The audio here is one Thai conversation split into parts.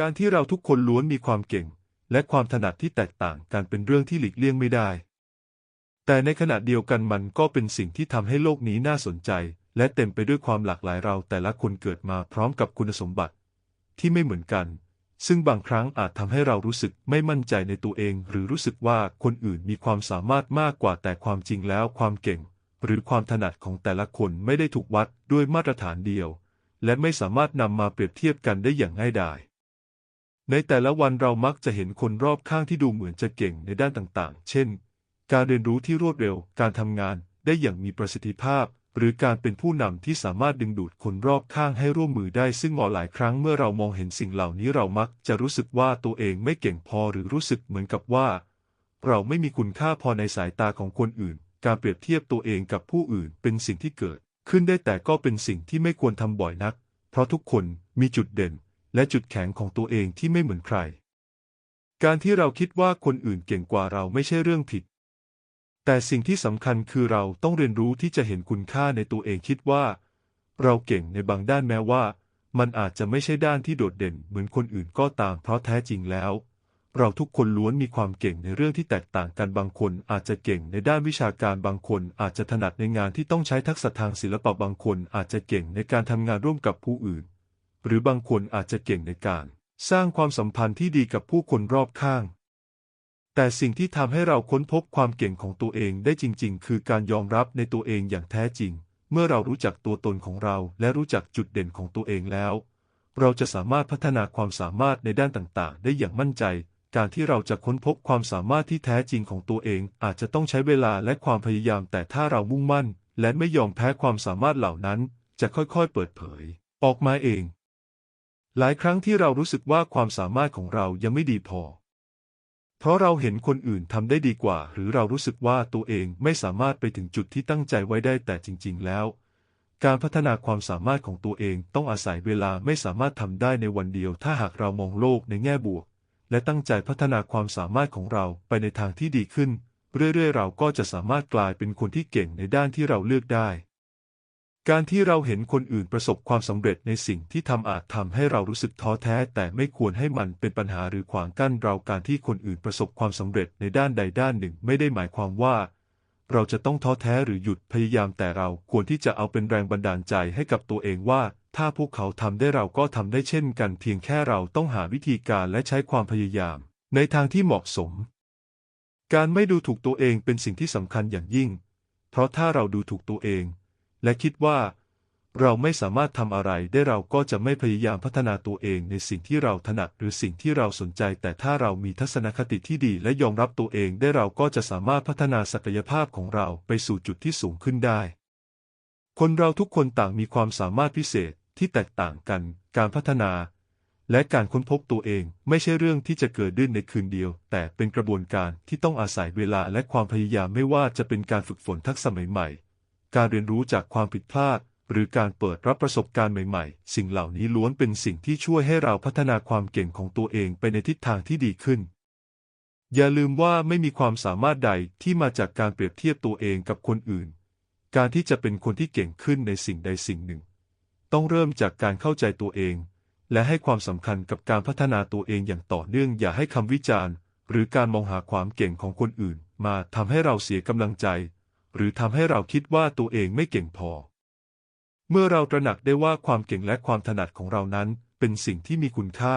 การที่เราทุกคนล้วนมีความเก่ง และความถนัดที่แตกต่างกันเป็นเรื่องที่หลีกเลี่ยงไม่ได้ แต่ในขณะเดียวกันมันก็เป็นสิ่งที่ทำให้โลกนี้น่าสนใจ และเต็มไปด้วยความหลากหลายเราแต่ละคนเกิดมาพร้อมกับคุณสมบัติ ที่ไม่เหมือนกัน ซึ่งบางครั้งอาจทำให้เรารู้สึกไม่มั่นใจในตัวเอง หรือรู้สึกว่าคนอื่นมีความสามารถมากกว่าแต่ความจริงแล้วความเก่ง หรือความถนัดของแต่ละคนไม่ได้ถูกวัดด้วยมาตรฐานเดียว และไม่สามารถนำมาเปรียบเทียบกันได้อย่างง่ายดาย ในแต่ละวันเรามักจะเห็นคนรอบข้างที่ดูเหมือนจะเก่งในด้านต่างๆ เช่น การเรียนรู้ที่รวดเร็ว การทำงานได้อย่างมีประสิทธิภาพ หรือการเป็นผู้นำที่สามารถดึงดูดคนรอบข้างให้ร่วมมือได้ซึ่งหลายครั้งเมื่อเรามองเห็นสิ่งเหล่านี้เรามักจะรู้สึกว่าตัวเองไม่เก่งพอหรือรู้สึกเหมือนกับว่า เราไม่มีคุณค่าพอในสายตาของคนอื่น การเปรียบเทียบตัวเองกับผู้อื่นเป็นสิ่งที่เกิด ขึ้นได้แต่ก็เป็นสิ่งที่ไม่ควรทำบ่อยนัก เพราะทุกคนมีจุดเด่น และจุดแข็งของตัวเองที่ไม่เหมือนใคร การที่เราคิดว่าคนอื่นเก่งกว่าเราไม่ใช่เรื่องผิด แต่สิ่งที่สำคัญคือเราต้องเรียนรู้ที่จะเห็นคุณค่าในตัวเองคิดว่า เราเก่งในบางด้านแม้ว่า มันอาจจะไม่ใช่ด้านที่โดดเด่นเหมือนคนอื่นก็ตามเพราะแท้จริงแล้ว เราทุกคนล้วนมีความเก่งในเรื่องที่แตกต่างกันบางคนอาจจะเก่งในด้านวิชาการบางคนอาจจะถนัดในงานที่ต้องใช้ทักษะทางศิลปะบางคนอาจจะเก่งในการทำงานร่วมกับผู้อื่น หรือบางคนอาจจะเก่งในการ สร้างความสัมพันธ์ที่ดีกับผู้คนรอบข้าง แต่สิ่งที่ทำให้เราค้นพบความเก่งของตัวเองได้จริง ๆ คือการยอมรับในตัวเองอย่างแท้จริง เมื่อเรารู้จักตัวตนของเราและรู้จักจุดเด่นของตัวเองแล้ว เราจะสามารถพัฒนาความสามารถในด้านต่างๆ ได้อย่างมั่นใจ การที่เราจะค้นพบความสามารถที่แท้จริงของตัวเองอาจจะต้องใช้เวลาและความพยายาม แต่ถ้าเรามุ่งมั่น และไม่ยอมแพ้ความสามารถเหล่านั้น จะค่อยๆ เปิดเผย ออกมาเอง หลายครั้งที่เรารู้สึกว่าความสามารถของเรายังไม่ดีพอ เพราะเราเห็นคนอื่นทำได้ดีกว่า หรือเรารู้สึกว่าตัวเองไม่สามารถไปถึงจุดที่ตั้งใจไว้ได้แต่จริง ๆ แล้ว การพัฒนาความสามารถของตัวเองต้องอาศัยเวลาไม่สามารถทำได้ในวันเดียว ถ้าหากเรามองโลกในแง่บวก และตั้งใจพัฒนาความสามารถของเราไปในทางที่ดีขึ้น เรื่อยๆ เราก็จะสามารถกลายเป็นคนที่เก่งในด้านที่เราเลือกได้ การที่เราเห็นคนอื่นประสบความสำเร็จในสิ่งที่ทำอาจทำให้เรารู้สึกท้อแท้ แต่ไม่ควรให้มันเป็นปัญหาหรือขวางกั้นเราการที่คนอื่นประสบความสำเร็จในด้านใดด้านหนึ่งไม่ได้หมายความว่า เราจะต้องท้อแท้หรือหยุดพยายามแต่เราควรที่จะเอาเป็นแรงบันดาลใจให้กับตัวเองว่า ถ้าพวกเขาทำได้เราก็ทำได้เช่นกัน เพียงแค่เราต้องหาวิธีการและใช้ความพยายาม ในทางที่เหมาะสม การไม่ดูถูกตัวเองเป็นสิ่งที่สำคัญอย่างยิ่ง เพราะถ้าเราดูถูกตัวเอง และคิดว่า เราไม่สามารถทำอะไรได้เราก็จะไม่พยายามพัฒนาตัวเองในสิ่งที่เราถนัดหรือสิ่งที่เราสนใจ แต่ถ้าเรามีทัศนคติที่ดีและยอมรับตัวเองได้เราก็จะสามารถพัฒนาศักยภาพของเราไปสู่จุดที่สูงขึ้นได้ คนเราทุกคนต่างมีความสามารถพิเศษที่แตกต่างกัน การพัฒนา และการค้นพบตัวเองไม่ใช่เรื่องที่จะเกิดขึ้นในคืนเดียว แต่เป็นกระบวนการที่ต้องอาศัยเวลาและความพยายามไม่ว่าจะเป็นการฝึกฝนทักษะใหม่ การเรียนรู้จากความผิดพลาด หรือการเปิดรับประสบการณ์ใหม่ๆ สิ่งเหล่านี้ล้วนเป็นสิ่งที่ช่วยให้เราพัฒนาความเก่งของตัวเองไปในทิศทางที่ดีขึ้น อย่าลืมว่าไม่มีความสามารถใดที่มาจากการเปรียบเทียบตัวเองกับคนอื่น การที่จะเป็นคนที่เก่งขึ้นในสิ่งใดสิ่งหนึ่ง ต้องเริ่มจากการเข้าใจตัวเอง และให้ความสำคัญกับการพัฒนาตัวเองอย่างต่อเนื่อง อย่าให้คำวิจารณ์ หรือการมองหาความเก่งของคนอื่น มาทำให้เราเสียกำลังใจ หรือทำให้เราคิดว่าตัวเองไม่เก่งพอ เมื่อเราตระหนักได้ว่าความเก่งและความถนัดของเรานั้น เป็นสิ่งที่มีคุณค่า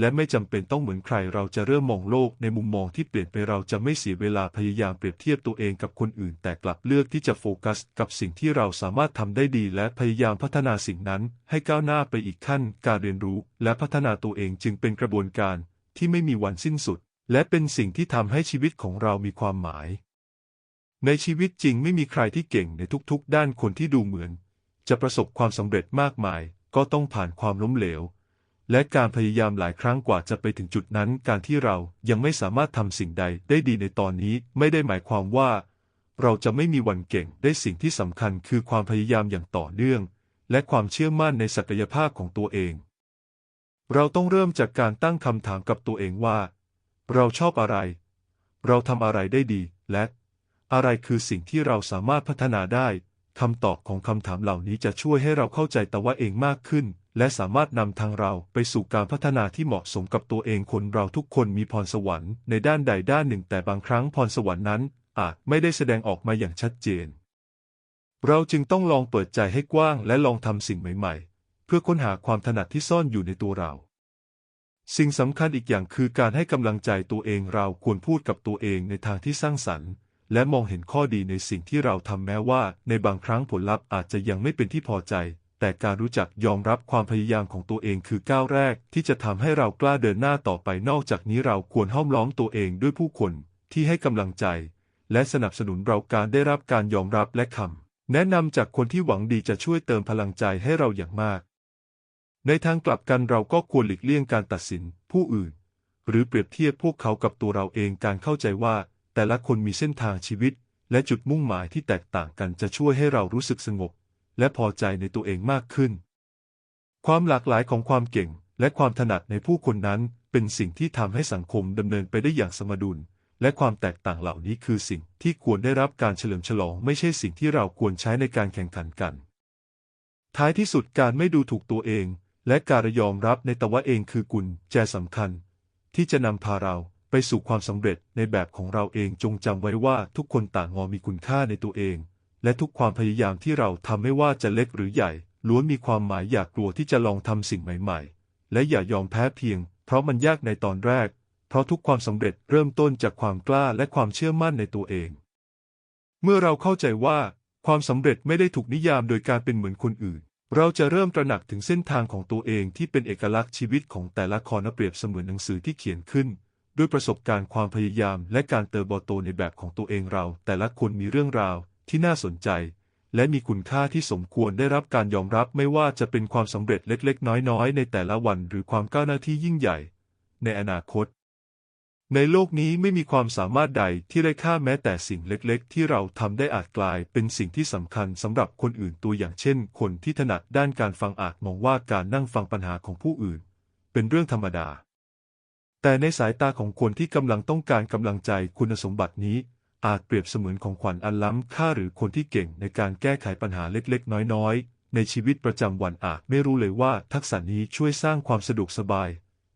และไม่จำเป็นต้องเหมือนใคร เราจะเริ่มมองโลกในมุมมองที่เปลี่ยนไปเราจะไม่เสียเวลาพยายามเปรียบเทียบตัวเองกับคนอื่น แต่กลับเลือกที่จะโฟกัส กับสิ่งที่เราสามารถทำได้ดี และพยายามพัฒนาสิ่งนั้น ให้ก้าวหน้าไปอีกขั้น การเรียนรู้ และพัฒนาตัวเองจึงเป็นกระบวนการที่ไม่มีวันสิ้นสุด และเป็นสิ่งที่ทำให้ชีวิตของเรามีความหมาย ในชีวิตจริงไม่มีใครที่เก่งในทุกๆ ด้านคนที่ดูเหมือน จะประสบความสำเร็จมากมาย ก็ต้องผ่านความล้มเหลว และการพยายามหลายครั้งกว่าจะไปถึงจุดนั้น การที่เรายังไม่สามารถทำสิ่งใดได้ดีในตอนนี้ไม่ได้หมายความว่า เราจะไม่มีวันเก่งได้สิ่งที่สำคัญคือความพยายามอย่างต่อเนื่อง และความเชื่อมั่นในศักยภาพของตัวเอง เราต้องเริ่มจากการตั้งคำถามกับตัวเองว่า เราชอบอะไร เราทำอะไรได้ดีและ อะไรคือสิ่งที่เราสามารถพัฒนาได้คำตอบของคำถามเหล่านี้จะช่วยให้เราเข้าใจตัวเองมากขึ้น และสามารถนำทางเราไปสู่การพัฒนาที่เหมาะสมกับตัวเองคนเราทุกคนมีพรสวรรค์ในด้านใดด้านหนึ่ง แต่บางครั้งพรสวรรค์นั้น อาจไม่ได้แสดงออกมาอย่างชัดเจน เราจึงต้องลองเปิดใจให้กว้างและลองทำสิ่งใหม่ ๆ เพื่อค้นหาความถนัดที่ซ่อนอยู่ในตัวเราสิ่งสำคัญอีกอย่างคือการให้กำลังใจตัวเองเราควรพูดกับตัวเองในทางที่สร้างสรรค์ และมองเห็นข้อดีในสิ่งที่เราทำแม้ว่า ในบางครั้งผลลัพธ์อาจจะยังไม่เป็นที่พอใจ แต่การรู้จักยอมรับความพยายามของตัวเองคือก้าวแรก ที่จะทำให้เรากล้าเดินหน้าต่อไปนอกจากนี้เราควรห้อมล้อมตัวเองด้วยผู้คนที่ให้กำลังใจ และสนับสนุนเราการได้รับการยอมรับและคำแนะนำจากคนที่หวังดีจะช่วยเติมพลังใจให้เราอย่างมาก ในทางกลับกันเราก็ควรหลีกเลี่ยงการตัดสิน ผู้อื่น หรือเปรียบเทียบพวกเขากับตัวเราเองการเข้าใจว่า แต่ละคนมีเส้นทางชีวิต และจุดมุ่งหมายที่แตกต่างกันจะช่วยให้เรารู้สึกสงบ และพอใจในตัวเองมากขึ้น ความหลากหลายของความเก่ง และความถนัดในผู้คนนั้น เป็นสิ่งที่ทำให้สังคมดำเนินไปได้อย่างสมดุล และความแตกต่างเหล่านี้คือสิ่งที่ควรได้รับการเฉลิมฉลองไม่ใช่สิ่งที่เราควรใช้ในการแข่งขันกัน ท้ายที่สุดการไม่ดูถูกตัวเอง และการยอมรับในตัวเองคือกุญแจสำคัญ ที่จะนำพาเรา สู่ความสำเร็จในแบบของเราเองจงจำไว้ว่าทุกคนต่างงอมีคุณค่าในตัวเอง และทุกความพยายามที่เราทำไม่ว่าจะเล็กหรือใหญ่ ล้วนมีความหมายอย่ากลัวที่จะลองทำสิ่งใหม่ ๆ และอย่ายอมแพ้เพียง เพราะมันยากในตอนแรก เพราะทุกความสำเร็จเริ่มต้นจากความกล้าและความเชื่อมั่นในตัวเอง เมื่อเราเข้าใจว่าความสำเร็จไม่ได้ถูกนิยามโดยการเป็นเหมือนคนอื่น เราจะเริ่มตระหนักถึงเส้นทางของตัวเองที่เป็นเอกลักษณ์ชีวิตของแต่ละคนเปรียบเสมือนหนังสือที่เขียนขึ้น ด้วยประสบการณ์ความพยายามและการเติบโตในแบบของตัวเองเรา แต่ละคนมีเรื่องราวที่น่าสนใจ และมีคุณค่าที่สมควรได้รับการยอมรับไม่ว่าจะเป็นความสำเร็จเล็ก ๆ น้อย ๆ ในแต่ละวันหรือความก้าวหน้าที่ยิ่งใหญ่ ในอนาคต ในโลกนี้ไม่มีความสามารถใดที่ไร้ค่าแม้แต่สิ่งเล็ก ๆ ที่เราทำได้อาจกลายเป็นสิ่งที่สำคัญสำหรับคนอื่นตัวอย่างเช่น คนที่ถนัดด้านการฟังอาจมองว่าการนั่งฟังปัญหาของผู้อื่น เป็นเรื่องธรรมดา แต่ในสายตาของคนที่กำลังต้องการกำลังใจคุณสมบัตินี้ อาจเปรียบเสมือนของขวัญอันล้ำค่าหรือคนที่เก่งในการแก้ไขปัญหาเล็กๆ น้อยๆ ในชีวิตประจำวันอาจไม่รู้เลยว่าทักษะนี้ช่วยสร้างความสะดวกสบาย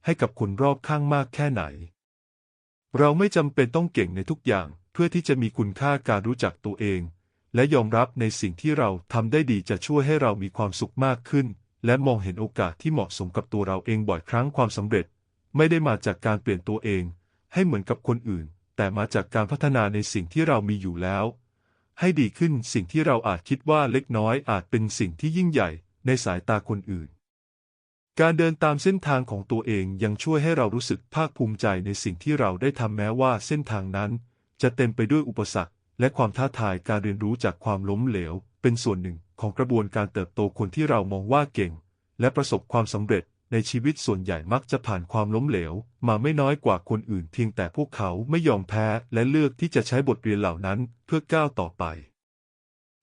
ให้กับคนรอบข้างมากแค่ไหน เราไม่จำเป็นต้องเก่งในทุกอย่างเพื่อที่จะมีคุณค่าการรู้จักตัวเอง และยอมรับในสิ่งที่เราทำได้ดีจะช่วยให้เรามีความสุขมากขึ้น และมองเห็นโอกาสที่เหมาะสมกับตัวเราเองบ่อยครั้งความสำเร็จ ไม่ได้มาจากการเปลี่ยนตัวเอง ให้เหมือนกับคนอื่น แต่มาจากการพัฒนาในสิ่งที่เรามีอยู่แล้ว ให้ดีขึ้นสิ่งที่เราอาจคิดว่าเล็กน้อยอาจเป็นสิ่งที่ยิ่งใหญ่ในสายตาคนอื่น การเดินตามเส้นทางของตัวเองยังช่วยให้เรารู้สึกภาคภูมิใจในสิ่งที่เราได้ทำแม้ว่าเส้นทางนั้น จะเต็มไปด้วยอุปสรรค และความท้าทายการเรียนรู้จากความล้มเหลว เป็นส่วนหนึ่งของกระบวนการเติบโตคนที่เรามองว่าเก่ง และประสบความสำเร็จ ในชีวิตส่วนใหญ่มักจะผ่านความล้มเหลว มาไม่น้อยกว่าคนอื่นเพียงแต่พวกเขาไม่ยอมแพ้และเลือกที่จะใช้บทเรียนเหล่านั้นเพื่อก้าวต่อไป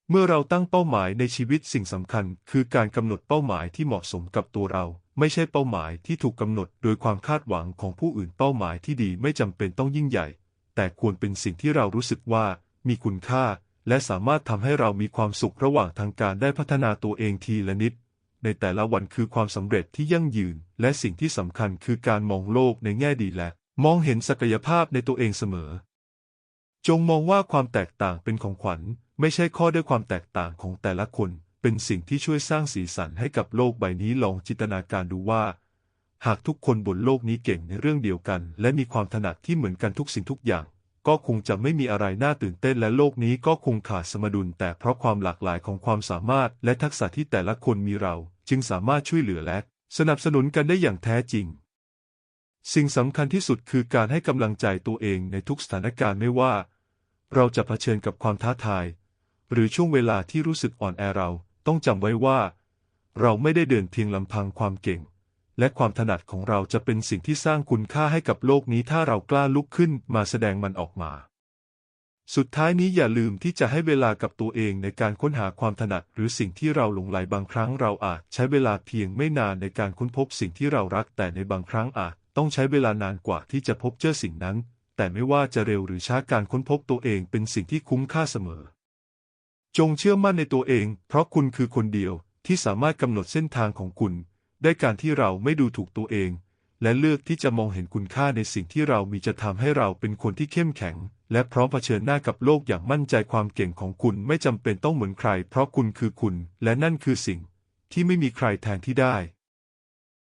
เมื่อเราตั้งเป้าหมายในชีวิตสิ่งสำคัญ คือการกำหนดเป้าหมายที่เหมาะสมกับตัวเรา ไม่ใช่เป้าหมายที่ถูกกำหนดโดยความคาดหวังของผู้อื่นเป้าหมายที่ดีไม่จำเป็นต้องยิ่งใหญ่ แต่ควรเป็นสิ่งที่เรารู้สึกว่ามีคุณค่า และสามารถทำให้เรามีความสุขระหว่างทางการได้พัฒนาตัวเองทีละนิด ในแต่ละวันคือความสำเร็จที่ยั่งยืน และสิ่งที่สำคัญคือการมองโลกในแง่ดีและ มองเห็นศักยภาพในตัวเองเสมอ จงมองว่าความแตกต่างเป็นของขวัญ ไม่ใช่ข้อด้วยความแตกต่างของแต่ละคน เป็นสิ่งที่ช่วยสร้างสีสันให้กับโลกใบนี้ลองจินตนาการดูว่า หากทุกคนบนโลกนี้เก่งในเรื่องเดียวกัน และมีความถนัดที่เหมือนกันทุกสิ่งทุกอย่างก็คงจะไม่มีอะไรน่าตื่นเต้นและโลกนี้ก็คงขาดสมดุลแต่เพราะความหลากหลายของความสามารถและทักษะที่แต่ละคนมีเรา จึงสามารถช่วยเหลือและสนับสนุนกันได้อย่างแท้จริง สิ่งสำคัญที่สุดคือการให้กำลังใจตัวเองในทุกสถานการณ์ไม่ว่า เราจะเผชิญกับความท้าทาย หรือช่วงเวลาที่รู้สึกอ่อนแอเราต้องจำไว้ว่า เราไม่ได้เดินเพียงลำพังความเก่ง และความถนัดของเราจะเป็นสิ่งที่สร้างคุณค่าให้กับโลกนี้ถ้าเรากล้าลุกขึ้นมาแสดงมันออกมา สุดท้ายนี้อย่าลืมที่จะให้เวลากับตัวเองในการค้นหาความถนัดหรือสิ่งที่เราหลงไหลบางครั้งเราอาจใช้เวลาเพียงไม่นานในการค้นพบสิ่งที่เรารัก แต่ในบางครั้งอาจต้องใช้เวลานานกว่าที่จะพบเจอสิ่งนั้น แต่ไม่ว่าจะเร็วหรือช้าการค้นพบตัวเองเป็นสิ่งที่คุ้มค่าเสมอ จงเชื่อมั่นในตัวเอง เพราะคุณคือคนเดียวที่สามารถกำหนดเส้นทางของคุณ ได้การที่เราไม่ดูถูกตัวเอง และเลือกที่จะมองเห็นคุณค่าในสิ่งที่เรามีจะทำให้เราเป็นคนที่เข้มแข็ง และพร้อมเผชิญหน้ากับโลกอย่างมั่นใจความเก่งของคุณไม่จำเป็นต้องเหมือนใคร เพราะคุณคือคุณ และนั่นคือสิ่งที่ไม่มีใครแทนที่ได้